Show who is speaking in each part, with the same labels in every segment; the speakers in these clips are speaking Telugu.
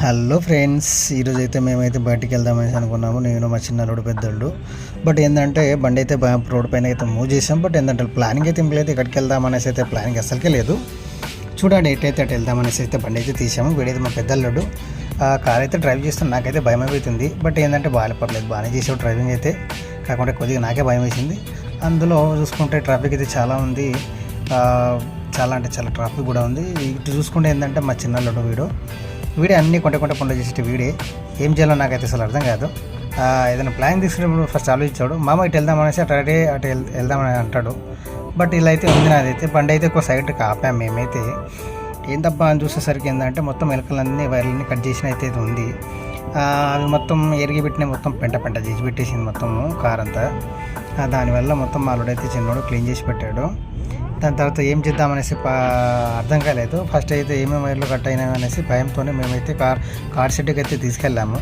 Speaker 1: హలో ఫ్రెండ్స్ ఈరోజు అయితే మేమైతే బయటికి వెళ్దామని అనుకున్నాము. నేను మా చిన్నలుడు పెద్దోళ్ళు. బట్ ఏంటంటే బండి అయితే రోడ్ పైన అయితే మూవ్ చేసాం బట్ ఏంటంటే ప్లానింగ్ అయితే ఏం ఇక్కడికి వెళ్దామనేసి అయితే ప్లానింగ్ అసలుకే లేదు. చూడండి ఎటైతే అటు వెళ్దామనేసి అయితే బండి అయితే తీసాము వీడైతే మా పెద్దల్లుడు. ఆ కార్ అయితే డ్రైవ్ చేస్తాను నాకైతే భయం అయిపోతుంది. బట్ ఏంటంటే బాగా పర్లేదు. బాగానే చేసావు డ్రైవింగ్ అయితే. కాకుండా కొద్దిగా నాకే భయం వేసింది. అందులో చూసుకుంటే ట్రాఫిక్ అయితే చాలా ఉంది. చాలా అంటే చాలా ట్రాఫిక్ కూడా ఉంది. ఇటు చూసుకుంటే ఏంటంటే మా చిన్నల్లుడు వీడు. వీడే అన్ని కొంట కొంట పనులు చేసేటి వీడే ఏం చేయాలో నాకైతే అసలు అర్థం కాదు. ఏదైనా ప్లాన్ తీసుకున్నప్పుడు ఫస్ట్ ఆలోచించాడు. మామ ఇటు వెళ్దామనేసి అటు అటే అటు వెళ్దామని అంటాడు. బట్ ఇలా అయితే ఉంది నాదైతే. బండి అయితే ఒక సైడ్కి ఆపాము మేమైతే. ఏందబ్బా అని చూసేసరికి ఏంటంటే మొత్తం ఎలకలన్నీ వైర్లన్నీ కట్ చేసిన అయితే ఉంది. అది అవి మొత్తం ఎరిగి పెట్టిన మొత్తం పెంట పెంట చేసి పెట్టేసింది మొత్తము కార్ అంతా దానివల్ల మొత్తం మాలోడైతే చిన్నోడు క్లీన్ చేసి పెట్టాడు. దాని తర్వాత ఏం చేద్దామనేసి పా అర్థం కాలేదు. ఫస్ట్ అయితే ఏమేమి వైర్లు కట్ అయినాయి అనేసి భయంతోనే మేమైతే కార్ కార్ షెడ్కి అయితే తీసుకెళ్ళాము.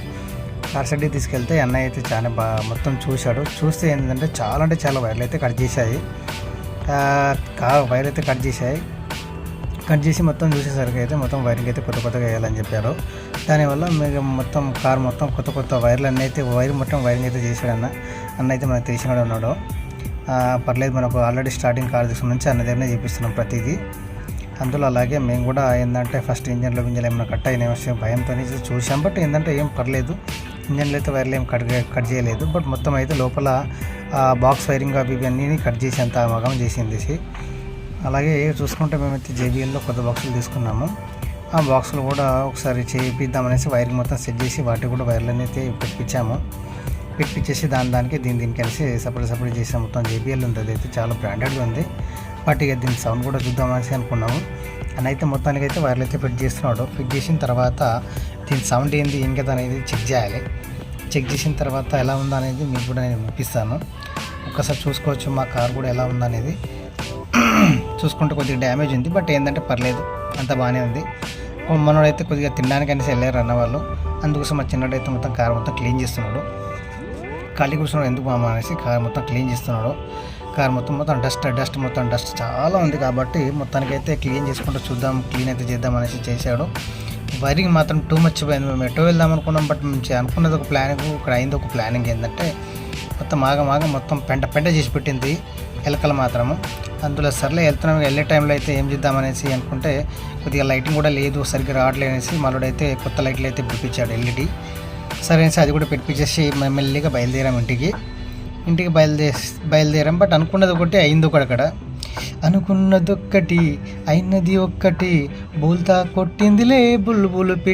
Speaker 1: కార్ షెడ్కి తీసుకెళ్తే అన్నయ్య అయితే చాలా బాగా మొత్తం చూశాడు. చూస్తే ఏంటంటే చాలా అంటే చాలా వైర్లు అయితే కట్ చేశాయి. కార్ కా వైర్ అయితే కట్ చేశాయి. కట్ చేసి మొత్తం చూసేసరికి అయితే మొత్తం వైరింగ్ అయితే కొత్త కొత్తగా వేయాలని చెప్పారు. దానివల్ల మీకు మొత్తం కార్ మొత్తం కొత్త కొత్త వైర్లు అన్నీ అయితే వైర్ మొత్తం వైరింగ్ అయితే చేశాడన్న అన్న అయితే మనకు తెలిసినాడు ఉన్నాడు. పర్లేదు మనకు ఆల్రెడీ స్టార్టింగ్ కార్ నుంచి అన్న దగ్గరనే చూపిస్తున్నాం ప్రతిదీ. అందులో అలాగే మేము కూడా ఏంటంటే ఫస్ట్ ఇంజన్లో ఇంజన్లు ఏమైనా కట్ అయిన విషయం భయంతో చూసాం బట్ ఏంటంటే ఏం పర్లేదు. ఇంజన్లు అయితే వైర్లు ఏం కట్ కట్ చేయలేదు. బట్ మొత్తం అయితే లోపల బాక్స్ వైరింగ్ అవి ఇవన్నీ కట్ చేసి అంత మగం చేసింది. అలాగే చూసుకుంటే మేమైతే జేబీఎల్లో కొత్త బాక్సులు తీసుకున్నాము. ఆ బాక్సులు కూడా ఒకసారి చేయిద్దామనేసి వైరింగ్ మొత్తం సెట్ చేసి వాటికి కూడా వైర్లన్నీ అయితే పెట్టించాము. పిక్ చేసి దాని దానికి దీని దీనికి కలిసి సపరేట్ సపరేట్ చేసి మొత్తం జేబీఎల్ ఉంది. అయితే చాలా బ్రాండెడ్గా ఉంది. బట్ ఇక దీని సౌండ్ కూడా చూద్దామనేసి అనుకున్నాము. అని అయితే మొత్తానికి అయితే వైర్లు అయితే ఫిట్ చేస్తున్నాడు. ఫిట్ చేసిన తర్వాత దీని సౌండ్ ఏంది ఏం కదా అనేది చెక్ చేయాలి. చెక్ చేసిన తర్వాత ఎలా ఉందా అనేది మీకు కూడా నేను చూపిస్తాను. ఒక్కసారి చూసుకోవచ్చు మా కార్ కూడా ఎలా ఉందనేది చూసుకుంటే కొద్దిగా డ్యామేజ్ ఉంది. బట్ ఏంటంటే పర్లేదు అంత బాగానే ఉంది. మనోడైతే కొద్దిగా తినడానికి అనేసి వెళ్ళారు అన్నవాళ్ళు. అందుకోసం మా చిన్నడైతే మొత్తం కార్ మొత్తం క్లీన్ చేస్తున్నాడు. ఖాళీ కూర్చున్నాడు. ఎందుకు మామ అనేసి కార్ మొత్తం క్లీన్ చేస్తున్నాడు. కార్ మొత్తం మొత్తం డస్ట్ డస్ట్ మొత్తం డస్ట్ చాలా ఉంది కాబట్టి మొత్తానికైతే క్లీన్ చేసుకుంటూ చూద్దాం క్లీన్ అయితే చేద్దాం అనేసి చేశాడు. వైరింగ్ మాత్రం టూ మచ్ పోయింది. మేము ఎటో వెళ్దాం అనుకున్నాం బట్ మేము అనుకున్నది ఒక ప్లానింగ్ ఇక్కడ అయింది ఒక ప్లానింగ్ ఏంటంటే మొత్తం ఆగం మొత్తం పెంట పెంట చేసి పెట్టింది ఎలకలు మాత్రము అందులో సర్లే వెళ్తున్నాం వెళ్ళే టైంలో అయితే ఏం చేద్దామనేసి అనుకుంటే కొద్దిగా లైటింగ్ కూడా లేదు సరిగ్గా రావట్లేదు అనేసి మళ్ళీ కొత్త లైట్లు అయితే పిలిపించాడు ఎల్ఈడి. సరే సార్ అది కూడా పెట్టించేసి మెల్లిగా బయలుదేరాం ఇంటికి. ఇంటికి బయలుదే బయలుదేరాం. బట్ అనుకున్నది ఒకటి అయింది ఒకటి అక్కడ. అనుకున్నది ఒక్కటి అయినది ఒక్కటి బోల్తా కొట్టిందిలే బుల్బులు